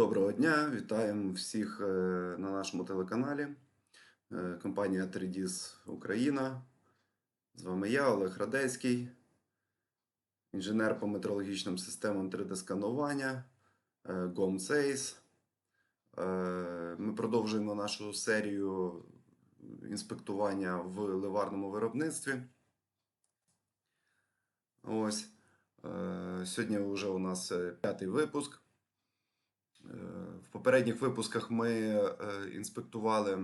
Доброго дня, вітаємо всіх е, на нашому телеканалі. Е, Компанія 3DIS Україна. З вами я, Олег Радецький, інженер по метрологічним системам 3D-сканування е, GOMSACE. Е, Ми продовжуємо нашу серію інспектування в ливарному виробництві. Ось. Сьогодні вже у нас п'ятий випуск. В попередніх випусках ми е, інспектували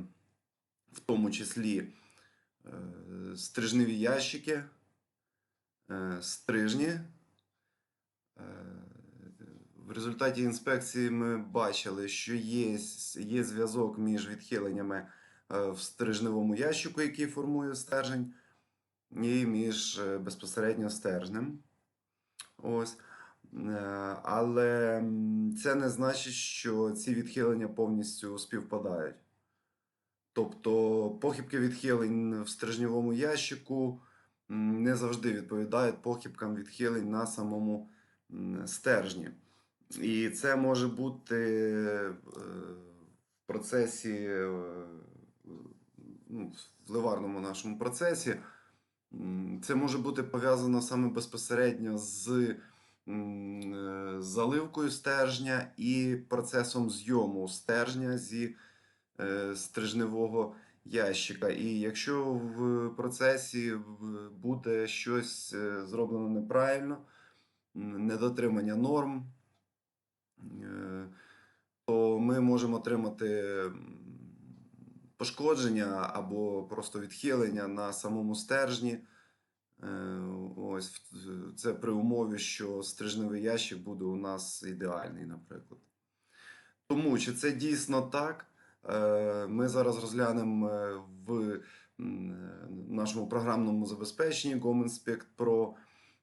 в тому числі е, стрижневі ящики, е, стрижні. В результаті інспекції ми бачили, що є, є зв'язок між відхиленнями в стрижневому ящику, який формує стержень, і між безпосередньо стержнем. Ось. Е, Але це не значить, що ці відхилення повністю співпадають. Тобто похибки відхилень в стрижневому ящику не завжди відповідають похибкам відхилень на самому стержні. І це може бути е, в процесі, е, ну, в ливарному нашому процесі. Це може бути пов'язано саме безпосередньо з заливкою стержня і процесом зйому стержня зі е, стрижневого ящика. І якщо в процесі буде щось е, зроблено неправильно, недотримання норм, е, то ми можемо отримати пошкодження або просто відхилення на самому стержні. Ось це при умові, що стрижневий ящик буде у нас ідеальний, наприклад. Тому чи це дійсно так? Е, Ми зараз розглянемо е, в е, нашому програмному забезпеченні GOMINSPECT Pro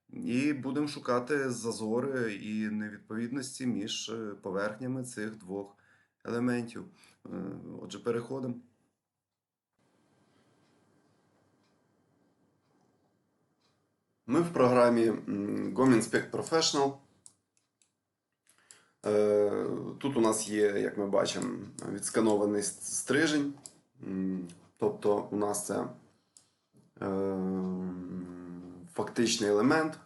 і будемо шукати зазори і невідповідності між поверхнями цих двох елементів. Отже, переходимо. Ми в програмі GOMINSPECT Professional. Е, Тут у нас є, як ми бачимо, відсканований стрижень. Тобто у нас це е, фактичний елемент.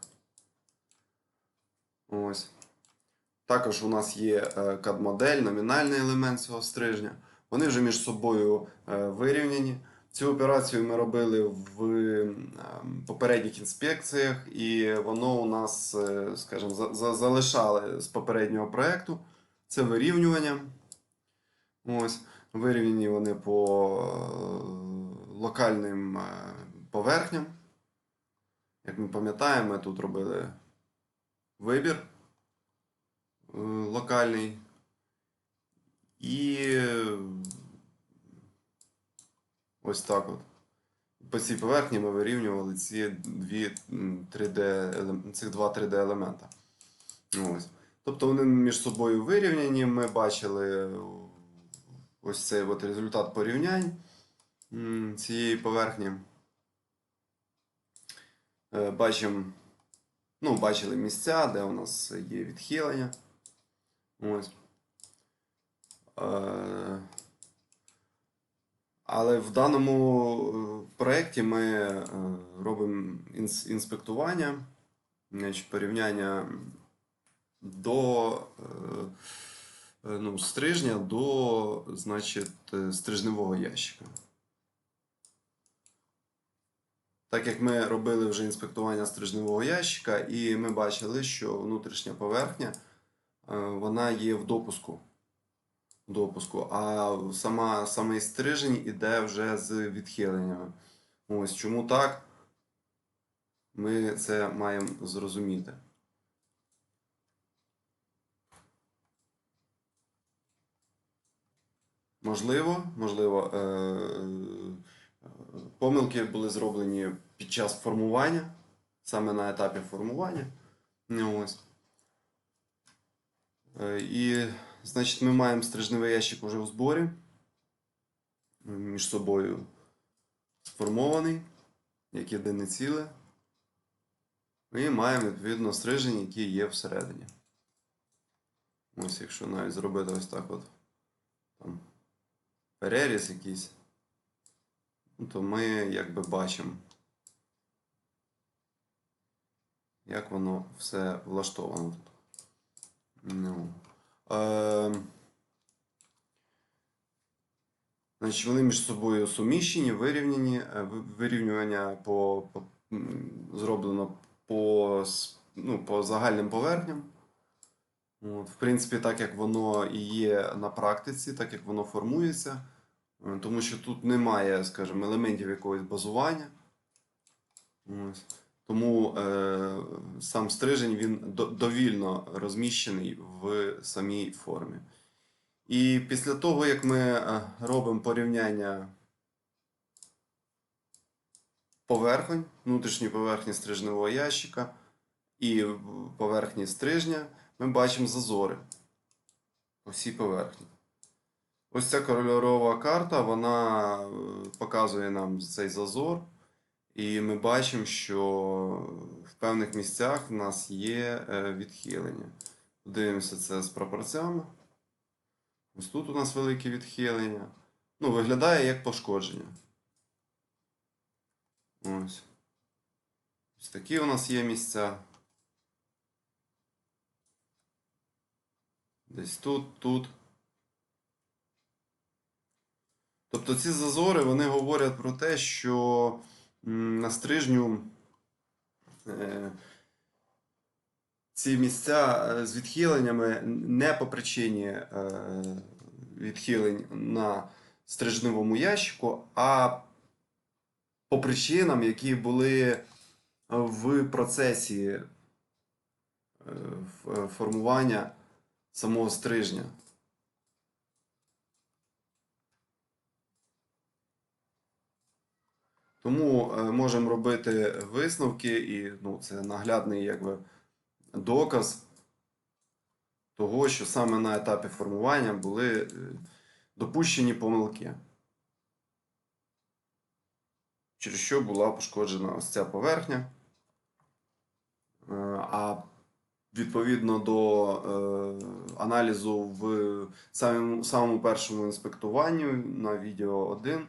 Ось. Також у нас є е, CAD-модель, номінальний елемент цього стрижня. Вони вже між собою е, вирівняні. Цю операцію ми робили в ем, попередніх інспекціях, і воно у нас, е, скажімо, за- за- залишали з попереднього проєкту. Це вирівнювання. Ось, вирівняні вони по е, локальним е, поверхням. Як ми пам'ятаємо, ми тут робили вибір локальний. І ось так от. По цій поверхні ми вирівнювали ці дві 3D, цих два 3D елемента. Ось. Тобто вони між собою вирівняні. Ми бачили ось цей от результат порівнянь цієї поверхні. Е, Бачимо, ну, бачили місця, де у нас є відхилення. Ось. Але в даному е, проєкті ми е, робимо інспектування, порівняння до е, ну, стрижня до значить, стрижневого ящика. Так як ми робили вже інспектування стрижневого ящика, і ми бачили, що внутрішня поверхня вона є в допуску допуску, а сама, самий стрижень іде вже з відхиленнями. Ось чому так? Ми це маємо зрозуміти. Можливо, можливо, е, е, помилки були зроблені під час формування, саме на етапі формування. Ось. Е, І, значить, ми маємо стрижневий ящик уже у зборі. Між собою сформований, як єдине ціле. І маємо відповідно стрижень, які є всередині. Ось, якщо навіть зробити ось так от там переріз якийсь, ну, то ми якби бачимо, як воно все влаштовано тут. Ну. Е, значить, вони між собою суміщені, вирівняні, е, вирівнювання по, по, зроблено по, ну, по загальним поверхням. От, в принципі, так як воно і є на практиці, так як воно формується, Е, тому що тут немає, скажімо, елементів якогось базування. Ось. Тому е, сам стрижень він довільно розміщений в самій формі. І після того, як ми е, робимо порівняння поверхонь, внутрішньої поверхні стрижневого ящика і поверхні стрижня, ми бачимо зазори по всій поверхні. Ось ця кольорова карта, вона е, показує нам цей зазор. І ми бачимо, що в певних місцях в нас є е, відхилення. Дивимося це з пропорціями. Ось тут у нас велике відхилення. Ну, виглядає як пошкодження. Ось. Ось такі у нас є місця. Десь тут, тут. Тобто ці зазори вони говорять про те, що на стрижню е, ці місця е, з відхиленнями не по причині е, відхилень на стрижневому ящику, а по причинам, які були в процесі формування самого стрижня. Тому е, можемо робити висновки, і ну, це наглядний якби, доказ того, що саме на етапі формування були е, допущені помилки, через що була пошкоджена ось ця поверхня. Е, А відповідно до аналізу в самому, першому інспектуванні на відео 1 М,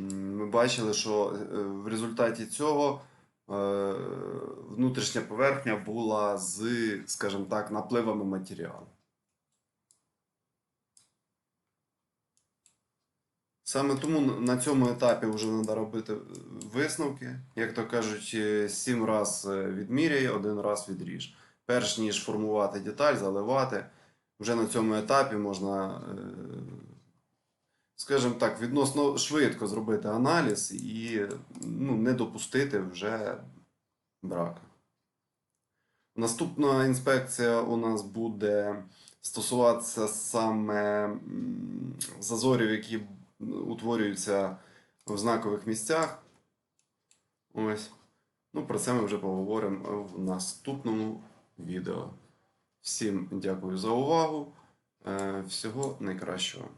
Ми бачили, що е, в результаті цього е, внутрішня поверхня була з, скажімо так, напливами матеріалу. Саме тому на цьому етапі вже треба робити е, висновки. Як то кажуть, сім раз відміряй, один раз відріж. Перш ніж формувати деталь, заливати, вже на цьому етапі можна скажімо так, відносно швидко зробити аналіз і ну, не допустити вже браку. Наступна інспекція у нас буде стосуватися саме зазорів, які утворюються в знакових місцях. Ось. Ну, про це ми вже поговоримо в наступному відео. Всім дякую за увагу. Е, Всього найкращого.